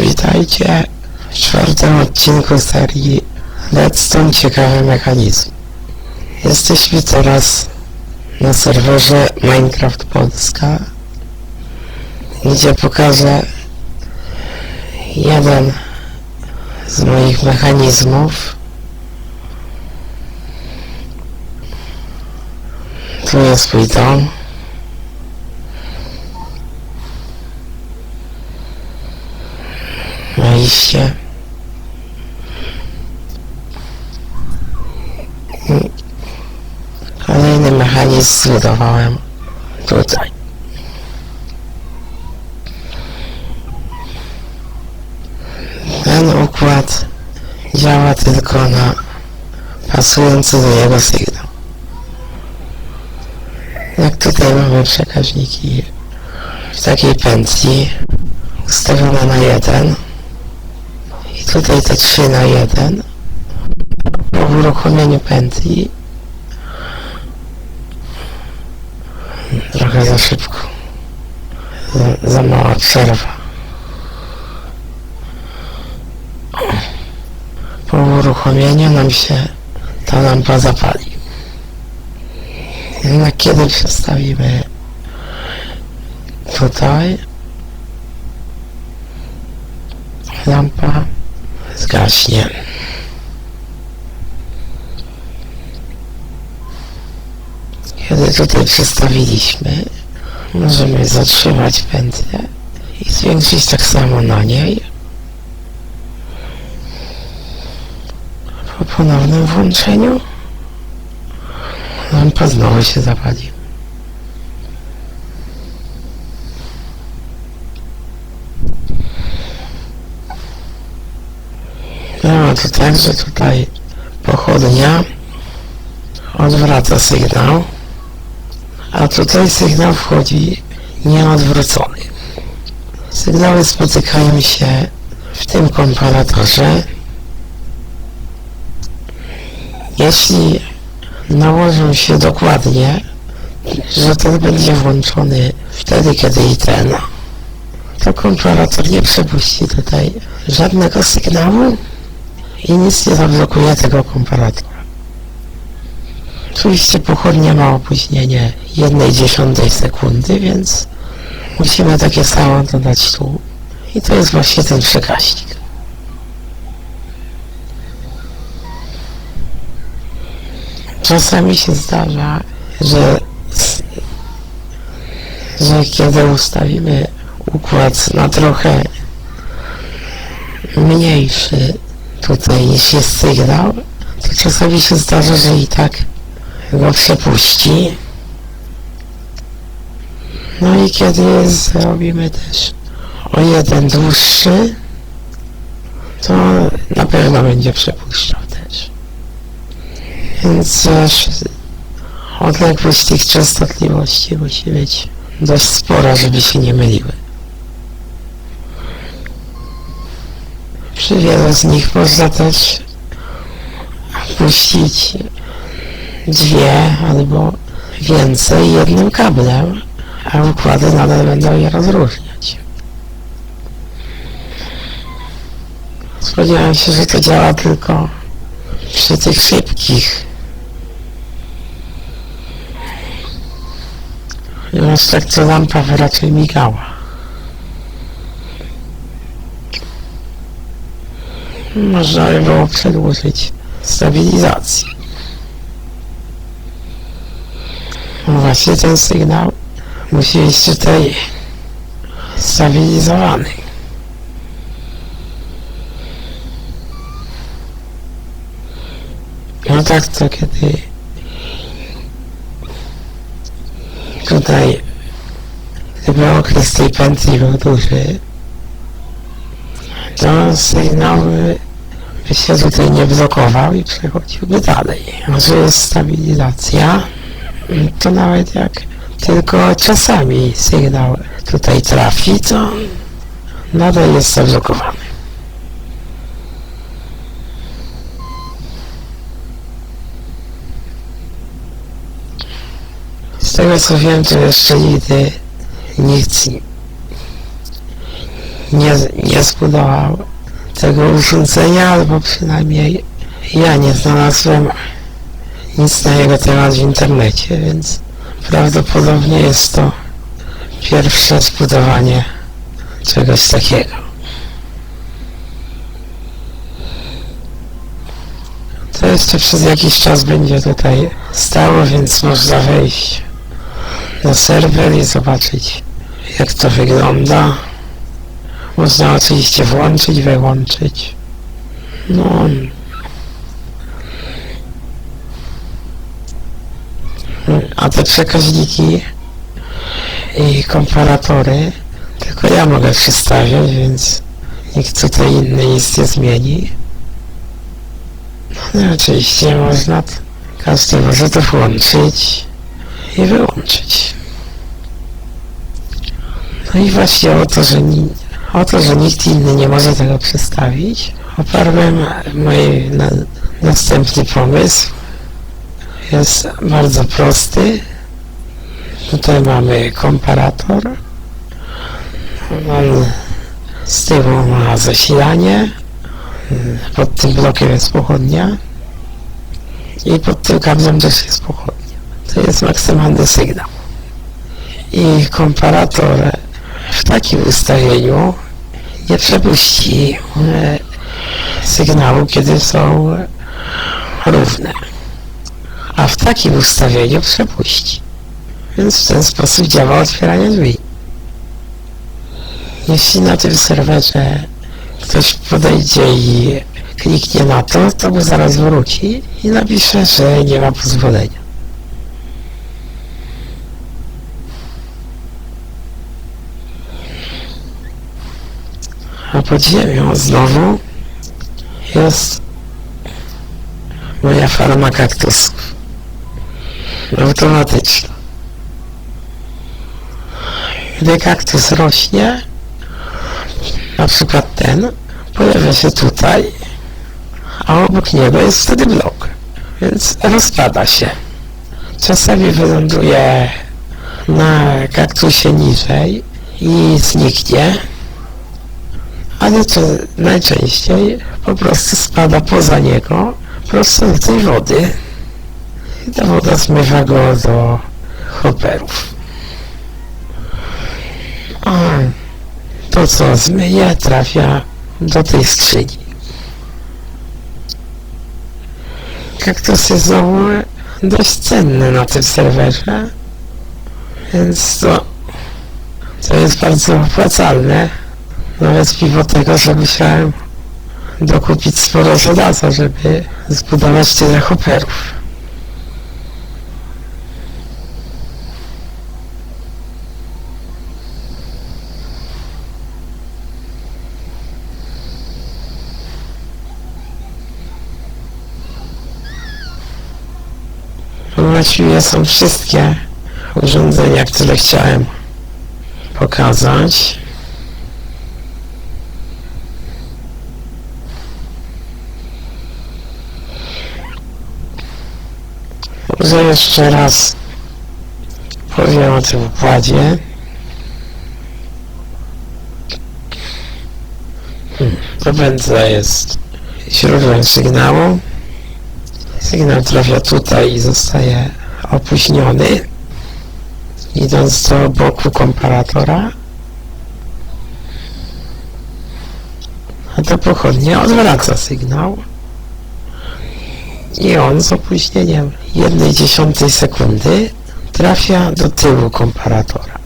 Witajcie w czwartym odcinku serii Redstone Ciekawy Mechanizm. Jesteśmy teraz na serwerze Minecraft Polska, gdzie pokażę jeden z moich mechanizmów. Tu jest mój dom. I Kolejny mechanizm zbudowałem tutaj. Ten układ działa tylko na pasujący do jego sygnał. Jak tutaj mamy przekaźniki w takiej pętli ustawione na jeden i tutaj te 3 na 1 po uruchomieniu pętli trochę za szybko. Za, za mała przerwa. Po uruchomieniu nam się ta lampa zapali. Jednak kiedy przestawimy? Tutaj. Lampa zgaśnie. Kiedy tutaj przestawiliśmy możemy zatrzymać pętlę i zwiększyć tak samo na niej. Po ponownym włączeniu lampa znowu się zapali No to tak, że tutaj pochodnia odwraca sygnał, a tutaj sygnał wchodzi nieodwrócony. Sygnały spotykają się w tym komparatorze. Jeśli nałożą się dokładnie, że ten będzie włączony wtedy, kiedy i ten, to komparator nie przepuści tutaj żadnego sygnału i nic nie zablokuje tego komparatora. Oczywiście pochodnia ma opóźnienie jednej dziesiątej sekundy, więc musimy takie samo dodać tu. I to jest właśnie ten przekaźnik. Czasami się zdarza, że, że kiedy ustawimy układ na trochę mniejszy tutaj niż jest sygnał, to czasami się zdarza, że i tak go przepuści. No i kiedy zrobimy też o jeden dłuższy, to na pewno będzie przepuszczał też. Więc odległość tych częstotliwości musi być dość spora, żeby się nie myliły. Przy wielu z nich można też puścić dwie albo więcej jednym kablem, a układy nadal będą je rozróżniać. Spodziewałem się, że to działa tylko przy tych szybkich. Ponieważ tak to lampa raczej migała. Można by było przedłużyć stabilizację. Właśnie ten sygnał musi być tutaj stabilizowany. No tak to kiedy tutaj gdyby okres tej pętli był duży, to sygnał by, się tutaj nie blokował i przechodziłby dalej. A że jest stabilizacja, to nawet jak tylko czasami sygnał tutaj trafi, to nadal jest zablokowany. Z tego co wiem, to jeszcze nigdy nic nie, nie zbudował tego urządzenia, albo przynajmniej ja nie znalazłem nic na jego temat w internecie, więc prawdopodobnie jest to pierwsze zbudowanie czegoś takiego. To jeszcze przez jakiś czas będzie tutaj stało, więc można wejść na serwer i zobaczyć jak to wygląda. Można oczywiście włączyć, wyłączyć. No. A te przekaźniki i komparatory tylko ja mogę przestawiać, więc nikt tutaj inny nic nie zmieni. No i oczywiście można, każdy może to włączyć i wyłączyć. No i właśnie o to, że, ni- o to, że nikt inny nie może tego przestawić, oparłem mój na, następny pomysł. Jest bardzo prosty. Tutaj mamy komparator. On z tyłu ma zasilanie. Pod tym blokiem jest pochodnia. I pod tym kablem też jest pochodnia. To jest maksymalny sygnał. I komparator w takim ustawieniu nie przepuści e, sygnału, kiedy są równe. A w takim ustawieniu przepuści. Więc w ten sposób działa otwieranie drzwi. Jeśli na tym serwerze ktoś podejdzie i kliknie na to, to mu zaraz wróci i napisze, że nie ma pozwolenia. A pod ziemią znowu jest moja farma kaktusów. Automatyczna. Gdy kaktus rośnie, na przykład ten, pojawia się tutaj, a obok niego jest wtedy blok, więc rozpada się. Czasami wyląduje na kaktusie niżej i zniknie, ale najczęściej po prostu spada poza niego prosto do tej wody i ta woda zmywa go do hopperów. A to co zmyje trafia do tej skrzyni. Kaktusy są dość cenne na tym serwerze, więc to, to jest bardzo opłacalne. Nawet mimo tego, że musiałem dokupić sporo żelaza, żeby zbudować tyle hopperów. Właściwie są wszystkie urządzenia, które chciałem pokazać. Może jeszcze raz powiem o tym układzie. Hmm, będzie jest źródłem sygnału. Sygnał trafia tutaj i zostaje opóźniony, idąc do boku komparatora. A ta pochodnia odwraca sygnał i on z opóźnieniem 1 dziesiątej sekundy trafia do tyłu komparatora.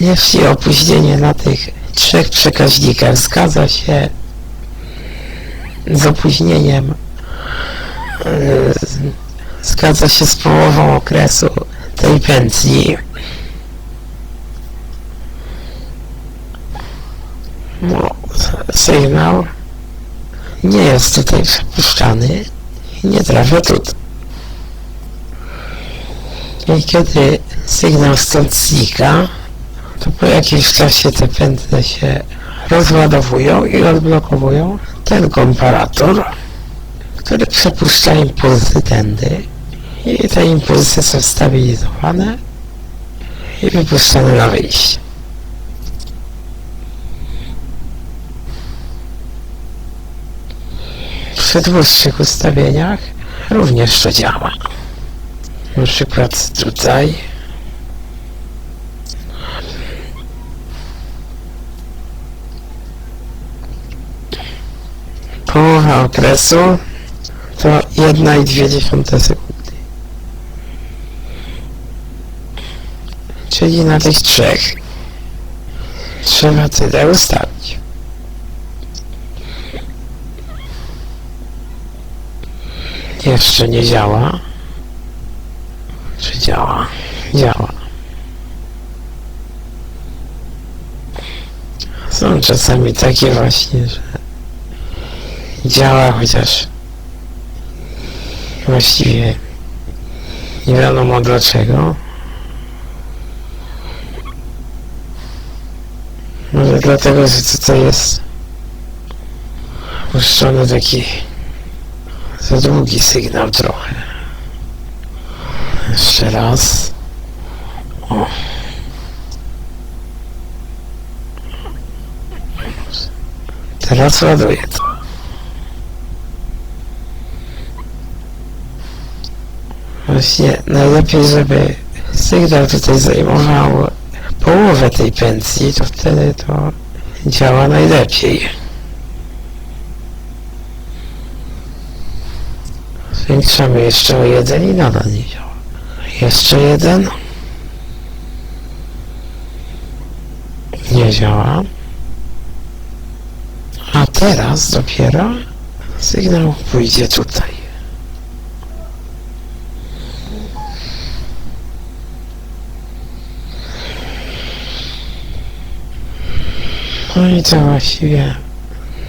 Jeśli opóźnienie na tych trzech przekaźnikach zgadza się z opóźnieniem yy, zgadza się z połową okresu tej pętli no, sygnał nie jest tutaj przepuszczany i nie trafia tutaj. I kiedy sygnał stąd znika, to po jakimś czasie te pętle się rozładowują i odblokowują ten komparator, który przepuszcza impulsy tędy i te impulsy są stabilizowane i wypuszczony na wyjście. Przy dłuższych ustawieniach również to działa. Na przykład tutaj połowa okresu to 1,2 sekundy. Czyli na tych trzech trzeba tyle ustawić. Jeszcze nie działa. Czy działa? Działa. Są czasami takie właśnie, że działa, chociaż właściwie nie wiadomo dlaczego. Może dlatego, że tutaj jest puszczony taki za długi sygnał trochę. Jeszcze raz. O. Teraz ładuję to. Właśnie najlepiej, żeby sygnał tutaj zajmował połowę tej pensji, to wtedy to działa najlepiej. Zwiększamy jeszcze o jeden i nadal nie działa. Jeszcze jeden. Nie działa. A teraz dopiero sygnał pójdzie tutaj. No i to właściwie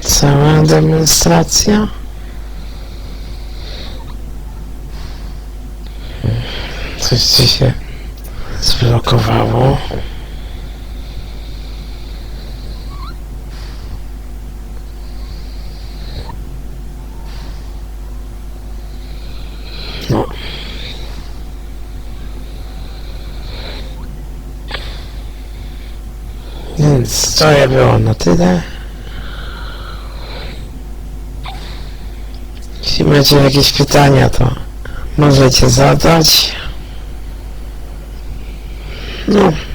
cała demonstracja. Coś ci się zblokowało. No. Więc to ja było na tyle. Jeśli macie jakieś pytania, to możecie zadać. Mm.